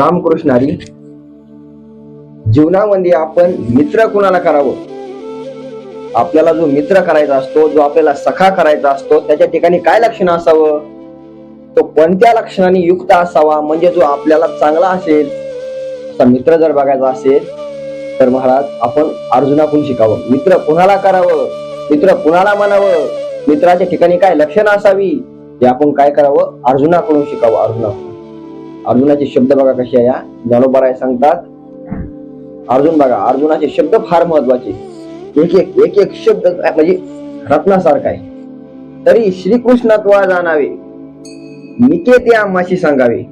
रामकृष्ण हरी जीवनामध्ये आपण मित्र कुणाला करावं? आपल्याला जो मित्र करायचा असतो जो आपल्याला सखा करायचा असतो त्याच्या ठिकाणी काय लक्षण असावं? तो कोणत्या लक्षणाने युक्त असावा? म्हणजे जो आपल्याला चांगला असेल असा मित्र जर बघायचा असेल तर महाराज आपण अर्जुनाकडून शिकावं. मित्र कुणाला करावं? मित्र कुणाला म्हणावं? मित्राच्या ठिकाणी काय लक्षणं असावी? हे आपण काय करावं? अर्जुनाकडून शिकावं अर्जुनाकडून. अर्जुनाचे शब्द बघा कसे या ज्ञानोबराय सांगतात. अर्जुन बघा अर्जुनाचे शब्द फार महत्त्वाचे. एक एक एक एक शब्द म्हणजे रत्नासारखा आहे. तरी श्रीकृष्णत्वा जाणावे. निके ते आम्हाशी सांगावे.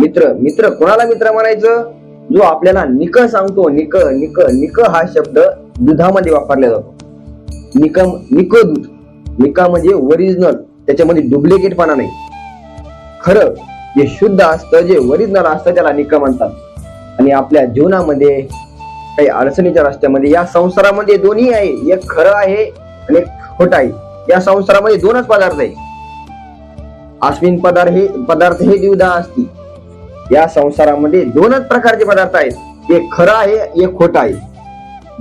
मित्र मित्र कोणाला मित्र म्हणायचं? जो आपल्याला निक सांगतो निक निक निक हा शब्द दुधामध्ये वापरला जातो. निकम निक दूध. निका म्हणजे ओरिजिनल त्याच्यामध्ये डुप्लिकेटपणा नाही. खरं जे शुद्ध असतं जे ओरिजिनल असतं त्याला निक म्हणतात. आणि आपल्या जीवनामध्ये काही अडचणीच्या रस्त्यामध्ये या संसारामध्ये दोन्ही आहे. एक खरं आहे आणि एक खोट आहे. या संसारामध्ये दोनच पदार्थ आहे. आश्विन पदार्थ हे पदार्थ हे द्विधा असती या संसारामध्ये दोनच प्रकारचे पदार्थ आहेत. एक खरं आहे एक खोट आहे.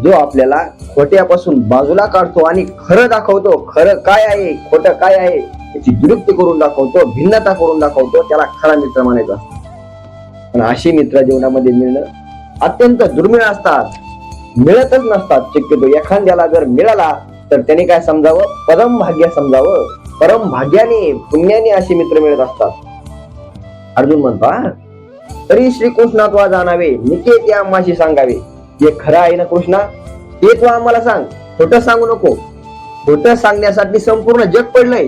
जो आपल्याला खोट्यापासून बाजूला काढतो आणि खरं दाखवतो. खरं काय आहे खोटं काय आहे त्याची विरुक्ती करून दाखवतो भिन्नता करून दाखवतो त्याला खरा मित्र म्हणायचा पण अशी मित्र जीवनामध्ये मिळणं अत्यंत दुर्मिळ असतात. मिळतच नसतात. शक्यतो एखाद्याला जर मिळाला तर त्याने काय समजावं? परम भाग्य समजावं. परम भाग्याने पुण्याने असे मित्र मिळत असतात. अर्जुन म्हणतो हा? तरी श्रीकृष्णात्वा जाणावे. निके ते आम्हाशी सांगावे. हे खरं आहे ना कृष्णा ते तू आम्हाला सांग. खोटं सांगू नको. खोटं सांगण्यासाठी संपूर्ण जग पडलंय.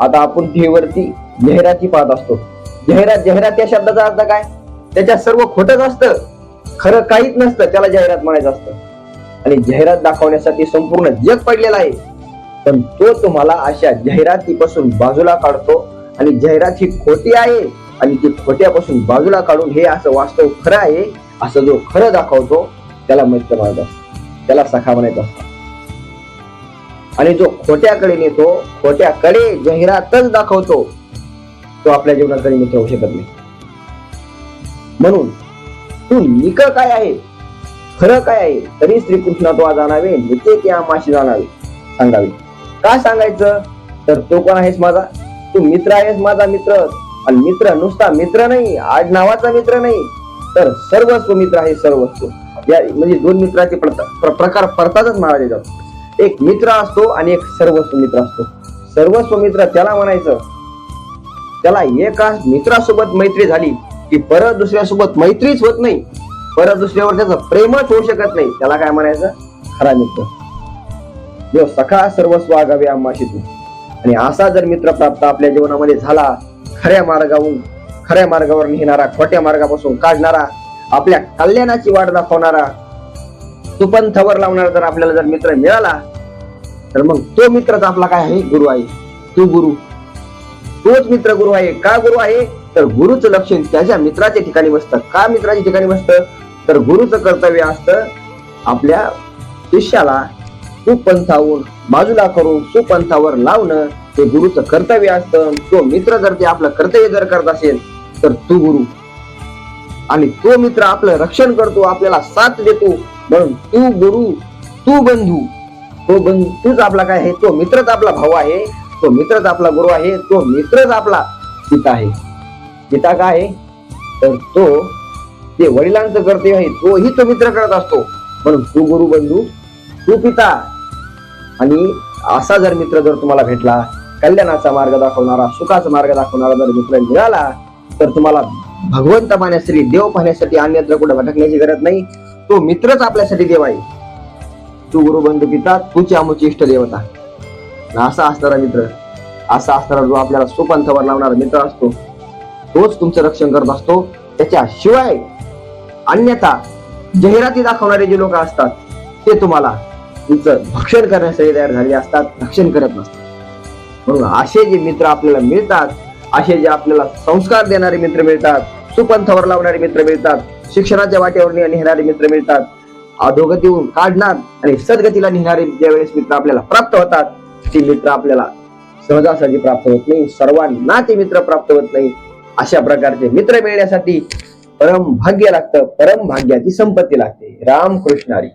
आता आपण टीव्हीवरती जाहिराती पाहत असतो. जाहिरात जाहिरात या शब्दाचा अर्थ काय? त्याच्यात सर्व खोटच असतं. खरं काहीच नसतं. त्याला जाहिरात म्हणायचं असतं. आणि जाहिरात दाखवण्यासाठी संपूर्ण जग पडलेला आहे. पण तो तुम्हाला अशा जाहिरातीपासून बाजूला काढतो. आणि जाहिरात ही खोटी आहे. आणि ती खोट्यापासून बाजूला काढून हे असं वास्तव खरं आहे. असं जो खरं दाखवतो त्याला मित्र म्हणत असतो त्याला सखा म्हणायचं असतं. आणि जो खोट्याकडे नेतो खोट्याकडे जाहिरातच दाखवतो तो आपल्या जीवनात मित्र होऊ शकत नाही. म्हणून तू निक काय आहे? खरं काय आहे? तरी श्रीकृष्ण तो जाणावे निके की आमाशी जाणावे. सांगावे. का सांगायचं? तर तो कोण आहेस माझा? तू मित्र आहेस माझा मित्र. आणि मित्र नुसता मित्र नाही आड नावाचा मित्र नाही. तर सर्वस्व मित्र आहे सर्वस्व. या म्हणजे दोन मित्राचे प्रकार पडतातच महाराज जातो एक मित्र असतो आणि एक सर्वस्व मित्र असतो. सर्वस्व मित्र त्याला म्हणायचं त्याला एका मित्रासोबत मैत्री झाली की परत दुसऱ्यासोबत मैत्रीच होत नाही. परत दुसऱ्यावर त्याचं प्रेमच होऊ शकत नाही. त्याला काय म्हणायचं? खरा मित्र. जो सखा सर्वस्व आगावे आम्हाशी तू. आणि असा जर मित्र प्राप्त आपल्या जीवनामध्ये झाला खऱ्या मार्गावरून खऱ्या मार्गावर नेणारा खोट्या मार्गापासून काढणारा आपल्या कल्याणाची वाट दाखवणारा सुपंथावर लावणारा जर आपल्याला जर मित्र मिळाला तर मग तो मित्रच आपला काय आहे? गुरु आहे. तू गुरु. तोच मित्र गुरु आहे. का गुरु आहे? तर गुरुचं लक्षण त्याच्या मित्राच्या ठिकाणी बसतं. का मित्राच्या ठिकाणी बसतं? तर गुरुचं कर्तव्य असतं आपल्या शिष्याला सुपंथावरून बाजूला करून सुपंथावर लावणं ते गुरुचं कर्तव्य असतं. तो मित्र जर ते आपलं कर्तव्य जर करत असेल तर तू गुरु. आणि तो मित्र आपलं रक्षण करतो आपल्याला साथ देतो. म्हणून तू गुरु तू बंधू तो बंधू तूच आपला काय आहे? तो मित्रच आपला भाऊ आहे. तो मित्रच आपला गुरु आहे. तो मित्रच आपला पिता आहे. पिता काय आहे? तर तो ते वडिलांचं कर्तव्य आहे तोही तो मित्र करत असतो. म्हणून तू गुरु बंधू तू पिता. आणि असा जर मित्र जर तुम्हाला भेटला कल्याणाचा मार्ग दाखवणारा सुखाचा मार्ग दाखवणारा जर मित्र मिळाला तर तुम्हाला भगवंत पाहण्यासाठी देव पाहण्यासाठी अन्यत्र कुठे भटकण्याची गरज नाही. तो मित्रच आपल्यासाठी देव आहे. तू गुरुबंधू पिता तुझी आमुची इष्ट देवता. असा असणारा मित्र असा असणारा जो आपल्याला सुपंथावर लावणारा मित्र असतो तोच तुमचं रक्षण करत असतो. त्याच्याशिवाय अन्यथा जाहिराती दाखवणारे जे लोक असतात ते तुम्हाला तुमचं भक्षण करण्यासाठी तयार झालेले असतात रक्षण करत नसतात. म्हणून असे जे मित्र आपल्याला मिळतात असे जे आपल्याला संस्कार देणारे मित्र मिळतात सुपंथावर लावणारे मित्र मिळतात शिक्षणाच्या वाटेवर नेणारे मित्र मिळतात. अधोगतीहून काढणार आणि सदगतीला नेणारे ज्यावेळेस मित्र आपल्याला प्राप्त होतात ते मित्र आपल्याला सहजासहजी प्राप्त होत नाही. सर्वांना ते मित्र प्राप्त होत नाही. अशा प्रकारचे मित्र मिळण्यासाठी परम भाग्य लागतं. परम भाग्याची संपत्ती लागते. राम कृष्णारी